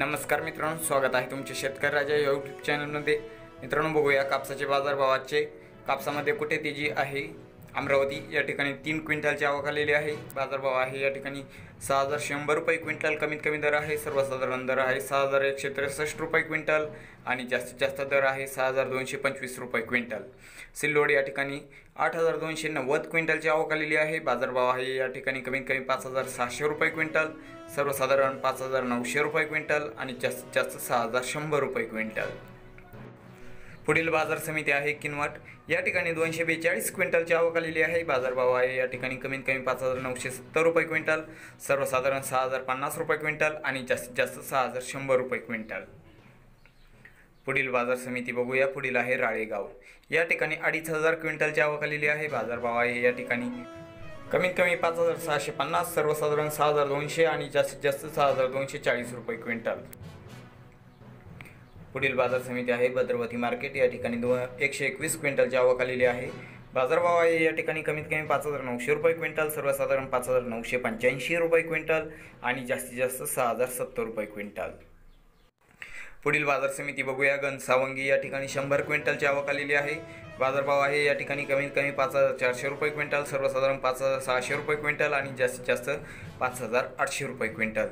नमस्कार मित्रांनो स्वागत आहे तुमचे शेतकरी राजा यूट्यूब चॅनलमध्ये मित्रांनो बघूया कापसाचे बाजारभावाचे. कापसामध्ये कुठे तेजी आहे? अमरावती या ठिकाणी तीन क्विंटलची आवक आलेली आहे. बाजारभाव आहे या ठिकाणी सहा हजार शंभर रुपये क्विंटल कमीत कमी दर आहे. सर्वसाधारण दर आहे सहा हजार एकशे त्रेसष्ट रुपये क्विंटल आणि जास्तीत जास्त दर आहे सहा हजार दोनशे पंचवीस रुपये क्विंटल. सिल्लोड या ठिकाणी आठ हजार दोनशे नव्वद क्विंटलची आवक आलेली आहे. बाजारभाव आहे या ठिकाणी कमीत कमी पाच हजार सहाशे रुपये क्विंटल सर्वसाधारण पाच हजार नऊशे रुपये क्विंटल आणि जास्तीत जास्त सहा हजार शंभर रुपये क्विंटल. पुढील बाजार समिती आहे किनवट. या ठिकाणी दोनशे बेचाळीस क्विंटलची आवक आलेली आहे. बाजारभाव आहे या ठिकाणी कमीत कमी पाच हजार नऊशे सत्तर रुपये क्विंटल सर्वसाधारण सहा हजार पन्नास रुपये क्विंटल आणि जास्तीत जास्त सहा हजार शंभर रुपये क्विंटल. पुढील बाजार समिती बघूया. पुढील आहे राळेगाव. या ठिकाणी अडीच हजार क्विंटलची आवक आलेली आहे. बाजारभाव आहे या ठिकाणी कमीत कमी पाच हजार सहाशे पन्नास सर्वसाधारण सहा हजार दोनशे आणि जास्तीत जास्त सहा हजार दोनशे चाळीस रुपये क्विंटल. पुढील बाजार समिती आहे. भद्रवती मार्केट या ठिकाणी दो एकशे एकवीस क्विंटलची आवक आलेली आहे. बाजारभाव आहे या ठिकाणी कमीत कमी पाच हजार नऊशे रुपये क्विंटल सर्वसाधारण पाच हजार नऊशे पंच्याऐंशी रुपये क्विंटल आणि जास्तीत जास्त सहा हजार सत्तर रुपये क्विंटल. पुढील बाजार समिती बघूया. गणसावंगी या ठिकाणी शंभर क्विंटलची आवक आलेली आहे. बाजारभाव आहे या ठिकाणी कमीत कमी पाच हजार चारशे रुपये क्विंटल सर्वसाधारण पाच हजार सहाशे रुपये क्विंटल आणि जास्तीत जास्त पाच हजार आठशे रुपये क्विंटल.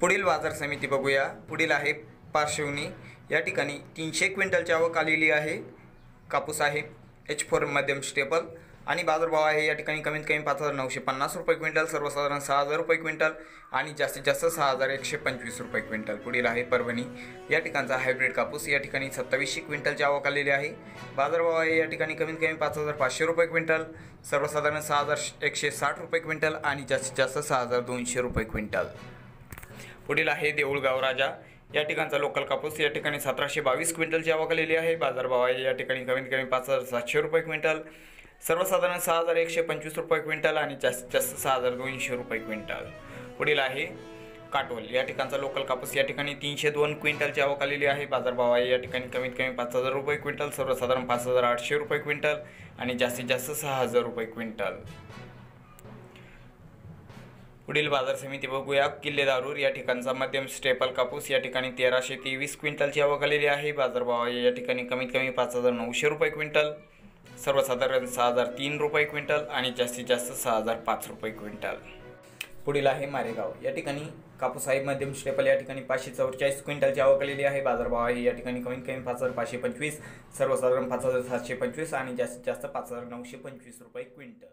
पुढील बाजार समिती बघूया. पुढील आहे पार्श्वनी या ठिकाणी तीनशे क्विंटलची आवक आलेली आहे. कापूस आहे एच फोर मध्यम स्टेबल आणि बाजारभाव आहे या ठिकाणी कमीत कमी पाच हजार नऊशे पन्नास रुपये क्विंटल सर्वसाधारण सहा हजार रुपये क्विंटल आणि जास्तीत जास्त सहा हजार एकशे पंचवीस रुपये क्विंटल. पुढील आहे परभणी. या ठिकाणचा हायब्रिड कापूस या ठिकाणी सत्तावीसशे क्विंटलची आवक आलेली आहे. बाजारभाव आहे या ठिकाणी कमीत कमी पाच हजार पाचशे रुपये क्विंटल सर्वसाधारण सहा हजार एकशे साठ रुपये क्विंटल आणि जास्तीत जास्त सहा हजार दोनशे रुपये क्विंटल. पुढील आहे देऊळगाव राजा. या ठिकाणचा लोकल कापूस या ठिकाणी सतराशे बावीस क्विंटलची आवक आलेली आहे. बाजारभाव आहे या ठिकाणी कमीत कमी पाच हजार सातशे रुपये क्विंटल. सर्वसाधारण सहा हजार एकशे पंचवीस रुपये क्विंटल आणि जास्तीत जास्त सहा हजार दोनशे रुपये क्विंटल. पुढील आहे काटोल. या ठिकाणचा लोकल कापूस या ठिकाणी तीनशे दोन क्विंटलची आवक आलेली आहे. बाजारभाव आहे या ठिकाणी कमीत कमी पाच हजार रुपये क्विंटल. सर्वसाधारण पाच हजार आठशे रुपये क्विंटल आणि जास्तीत जास्त सहा हजार रुपये क्विंटल. पुढील बाजार समिती बघूया. किल्लेदारूर या ठिकाणचा मध्यम स्टेपल कापूस या ठिकाणी तेराशे तेवीस क्विंटलची आवक आलेली आहे. बाजारभाव आहे या ठिकाणी कमीत कमी पाच हजार नऊशे रुपये क्विंटल सर्वसाधारण सहा हजार तीन रुपये क्विंटल आणि जास्तीत जास्त सहा हजार पाच रुपये क्विंटल. पुढील आहे मारेगाव. या ठिकाणी कापूस आहे मध्यम स्टेपल या ठिकाणी पाचशे चौवेचाळीस क्विंटलची आवक आलेली आहे. बाजारभाव आहे या ठिकाणी कमीत कमी पाच हजार पाचशे पंचवीस सर्वसाधारण पाच हजार सातशे पंचवीस आणि जास्तीत जास्त पाच हजार नऊशे पंचवीस रुपये क्विंटल.